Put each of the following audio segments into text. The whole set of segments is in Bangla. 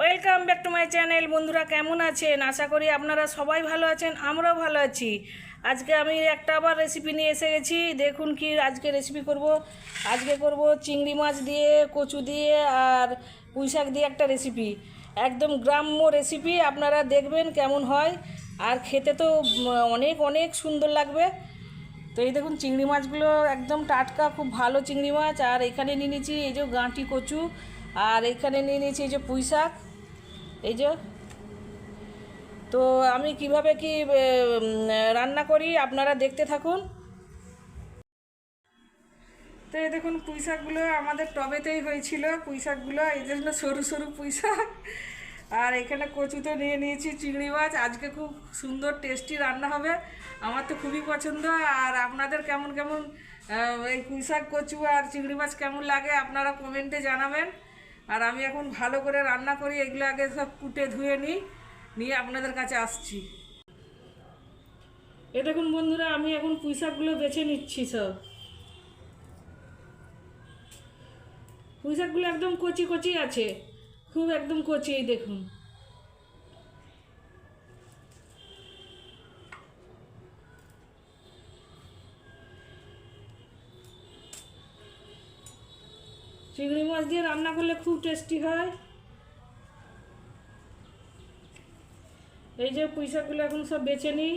Welcome back to my channel বন্ধুরা কেমন আছেন? আশা করি আপনারা সবাই ভালো আছেন, আমরাও ভালো আছি। আজকে আমি একটা আবার রেসিপি নিয়ে এসে গেছি। দেখুন কি আজকে রেসিপি করব। আজকে করব চিংড়ি মাছ দিয়ে, কচু দিয়ে আর পুঁইশাক দিয়ে একটা রেসিপি একদম গ্রাম্য রেসিপি আপনারা দেখবেন কেমন হয়। আর খেতে তো অনেক অনেক সুন্দর লাগবে। তো এই দেখুন চিংড়ি মাছগুলো একদম টাটকা, খুব ভালো চিংড়ি মাছ। আর এখানে নিয়ে নিয়েছি এই যে গাঁটি কচু। আর এখানে নিয়ে নিয়েছি এই যে পুঁই শাক। এই যে, তো আমি কীভাবে কি রান্না করি আপনারা দেখতে থাকুন। তো এই দেখুন, পুঁই শাকগুলো আমাদের টবেতেই হয়েছিল। পুঁই শাকগুলো, এই জন্য সরু সরু পুঁই শাক। আর এখানে কচু তো নিয়ে নিয়েছি, চিংড়ি মাছ। আজকে খুব সুন্দর, টেস্টি রান্না হবে। আমার তো খুবই পছন্দ। আর আপনাদের কেমন কেমন এই পুঁই শাক, কচু আর চিংড়ি মাছ কেমন লাগে, আপনারা কমেন্টে জানাবেন। আর আমি এখন ভালো করে রান্না করি, এগুলো আগে সব কুটে ধুয়ে নিই, নিয়ে আপনাদের কাছে আসছি। এ দেখুন বন্ধুরা, আমি এখন পুঁইশাকগুলো বেছে নিচ্ছি সব। পুঁইশাকগুলো একদম কচি কচি আছে, খুব একদম কচি, এই দেখুন। চিংড়ি মাছ দিয়ে রান্না করলে খুব টেস্টি হয়। এই যে পয়সাগুলো এখন সব বেছে নিই।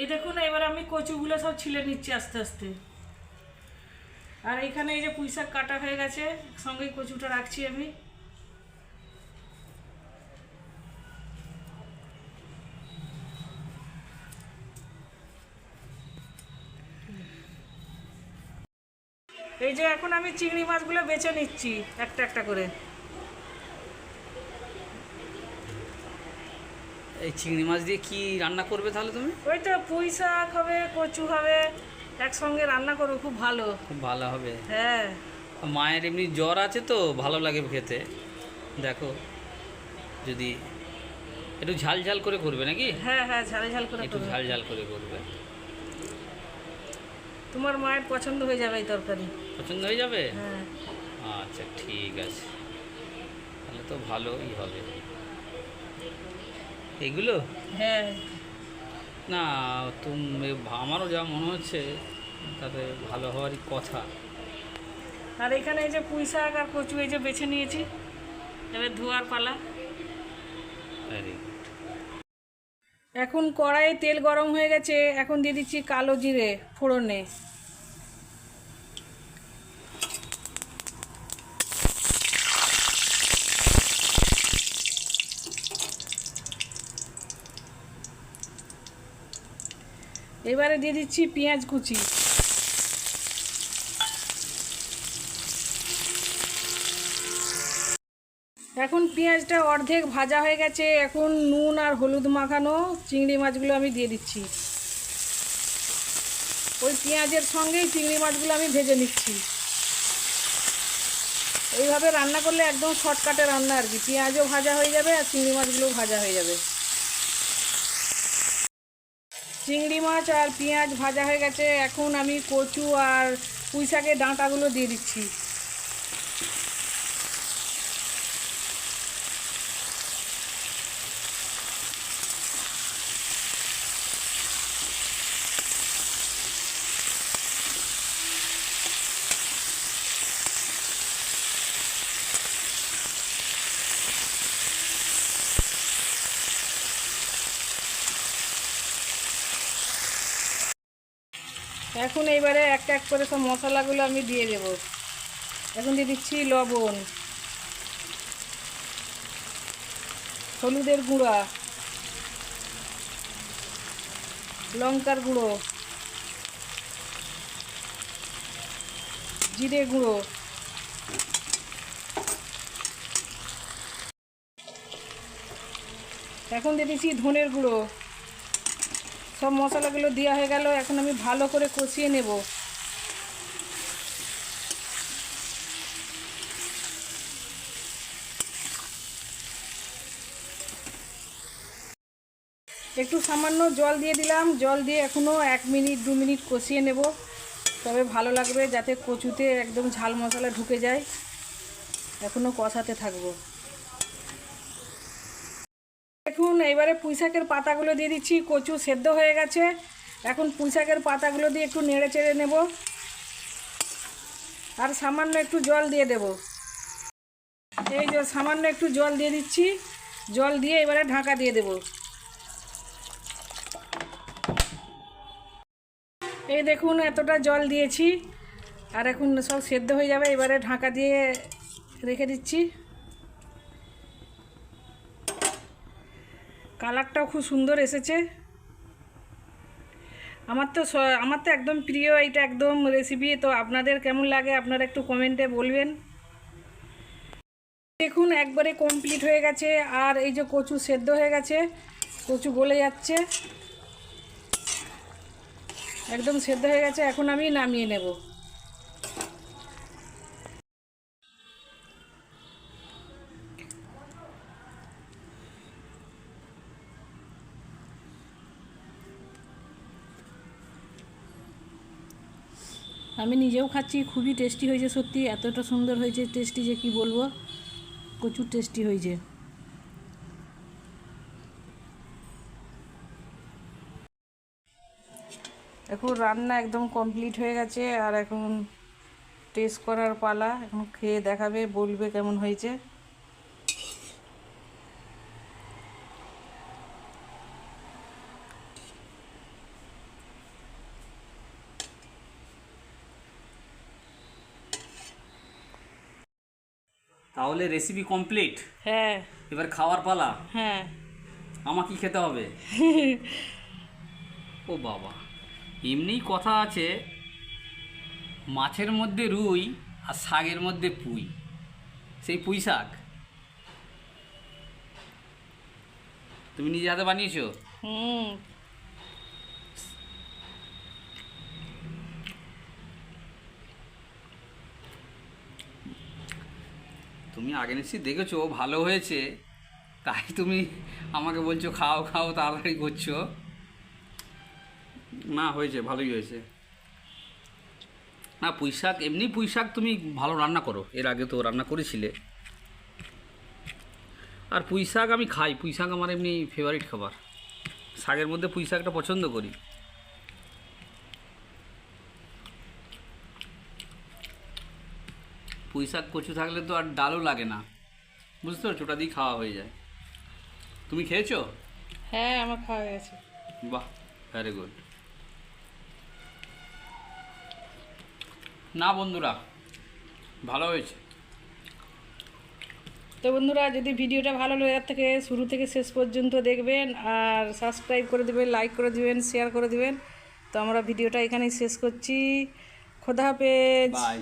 এই দেখুন, এবার আমি কচুগুলো সব ছিলে নিচ্ছি আস্তে আস্তে। আর এখানে এই যে পুঁই শাক কাটা হয়ে গেছে সঙ্গে কচুটা রাখছি আমি। এই যে এখন আমি চিংড়ি মাছগুলো বেছে নিচ্ছি, একটা একটা করে। এই চিংড়ি মাছ দিয়ে কি রান্না করবে তাহলে তুমি? ওই তো পুঁই শাক হবে কচু হবে একসঙ্গে রান্না করব খুব ভালো। খুব ভালো হবে। হ্যাঁ। মায়ের এমনি জ্বর আছে তো ভালো লাগে খেতে। দেখো যদি একটু ঝাল ঝাল করে করবে নাকি? হ্যাঁ হ্যাঁ ঝাল ঝাল করে একটু। ঝাল ঝাল করে করবে। তোমার মায়ের পছন্দ হয়ে যাবে এই তরকারি। পছন্দ হয়ে যাবে? হ্যাঁ। আচ্ছা ঠিক আছে। তাহলে তো ভালোই হবে। এগুলো? হ্যাঁ। না তুমি আমারও যা মনে হচ্ছে তাতে ভালো হওয়ারই কথা। আর এখানে এই যে পুঁই শাক আর কচু এই যে বেছে নিয়েছি এবার ধোয়ার পালা। এখন কড়াইয়ে তেল গরম হয়ে গেছে এখন দিয়ে দিচ্ছি কালো জিরে ফোড়নে। এবারে দিয়ে দিচ্ছি পেঁয়াজ কুচি। এখন পেঁয়াজটা অর্ধেক ভাজা হয়ে গেছে, এখন নুন আর হলুদ মাখানো, চিংড়ি মাছগুলো আমি দিয়ে দিচ্ছি। ওই পেঁয়াজের সঙ্গেই চিংড়ি মাছগুলো আমি ভেজে নিচ্ছি। এইভাবে রান্না করলে একদম শর্টকাটে রান্না আর কি, পেঁয়াজও ভাজা হয়ে যাবে আর চিংড়ি মাছগুলোও ভাজা হয়ে যাবে। চিংড়ি মাছ আর পেঁয়াজ ভাজা হয়ে গেছে। এখন আমি কচু আর পুঁই শাকের ডাঁটাগুলো দিয়ে দিচ্ছি। এখন এইবারে এক এক করে সব মশলাগুলো আমি দিয়ে দেব। এখন দিয়ে দিচ্ছি লবণ, হলুদের গুঁড়া, লঙ্কার গুঁড়ো, জিরে গুঁড়ো। এখন দিয়ে দিচ্ছি ধনের গুঁড়ো। সব মশলাগুলো দেওয়া হয়ে গেল, এখন আমি ভালো করে কষিয়ে নেব। একটু সামান্য জল দিয়ে দিলাম, জল দিয়ে এখনও এক মিনিট, দু মিনিট কষিয়ে নেব। তবে ভালো লাগবে যাতে কচুতে একদম ঝাল মশলা ঢুকে যায়। এখনও কষাতে থাকব। দেখুন এবারে পুঁইশাকের পাতাগুলো দিয়ে দিচ্ছি, কচু সেদ্ধ হয়ে গেছে। এখন পুঁইশাকের পাতাগুলো দিয়ে একটু নেড়ে চেড়ে নেব। আর সামান্য একটু জল দিয়ে দেব। এই যে সামান্য একটু জল দিয়ে দিচ্ছি। জল দিয়ে এবারে ঢাকা দিয়ে দেব। এই দেখুন, এতটা জল দিয়েছি। আর এখন সব সেদ্ধ হয়ে যাবে। এবারে ঢাকা দিয়ে রেখে দিচ্ছি। কালারটাও খুব সুন্দর এসেছে। আমার তো আমার তো একদম প্রিয় এটা একদম রেসিপি তো আপনাদের কেমন লাগে আপনারা একটু কমেন্টে বলবেন। দেখুন, একবারে কমপ্লিট হয়ে গেছে, আর এই যে কচু সেদ্ধ হয়ে গেছে, কচু গলে যাচ্ছে। একদম সেদ্ধ হয়ে গেছে, এখন আমি নামিয়ে নেব। আমি নিজেও খাচ্ছি, খুবই টেস্টি হয়েছে সত্যি, এতটা সুন্দর হয়েছে টেস্টি যে কি বলব, প্রচুর টেস্টি হয়েছে। এখন রান্না একদম কমপ্লিট হয়ে গেছে, আর এখন টেস্ট করার পালা, এখন খেয়ে দেখাবে, বলবে কেমন হয়েছে। তাহলে রেসিপি কমপ্লিট হ্যাঁ। এবার খাওয়ার পালা? হ্যাঁ। আমার কি খেতে হবে? ও বাবা। এমনিই কথা আছে মাছের মধ্যে রুই আর শাকের মধ্যে পুঁই। সেই পুঁই শাক? তুমি নিজে হাতে বানিয়েছো? হুম। তুমি আগে নিশ্চয়ই দেখেছ ভালো হয়েছে। তাই তুমি আমাকে বলছো, খাও খাও, তাড়াতাড়ি করছ। না, হয়েছে, ভালোই হয়েছে। না পুঁই শাক এমনি পুঁই শাক তুমি ভালো রান্না করো। এর আগে তো রান্না করেছিলে। আর পুঁই শাক আমি খাই পুঁই শাক আমার এমনি ফেভারিট খাবার। শাকের মধ্যে পুঁই শাকটা পছন্দ করি। পুঁই শাক কচু থাকলে তো আর ডালও লাগে না। বুঝতে পারছ? ওটা দিয়ে খাওয়া হয়ে যায়। তুমি খেয়েছো? হ্যাঁ আমার খাওয়া গেছে। বাহ ভেরি গুড না বন্ধুরা ভালো হয়েছে। তো বন্ধুরা যদি ভিডিওটা ভালো লাগে তার থেকে শুরু থেকে শেষ পর্যন্ত দেখবেন আর সাবস্ক্রাইব করে দেবেন লাইক করে দিবেন শেয়ার করে দেবেন। তো আমরা ভিডিওটা এখানেই শেষ করছি। খোদা হাফেজ। বাই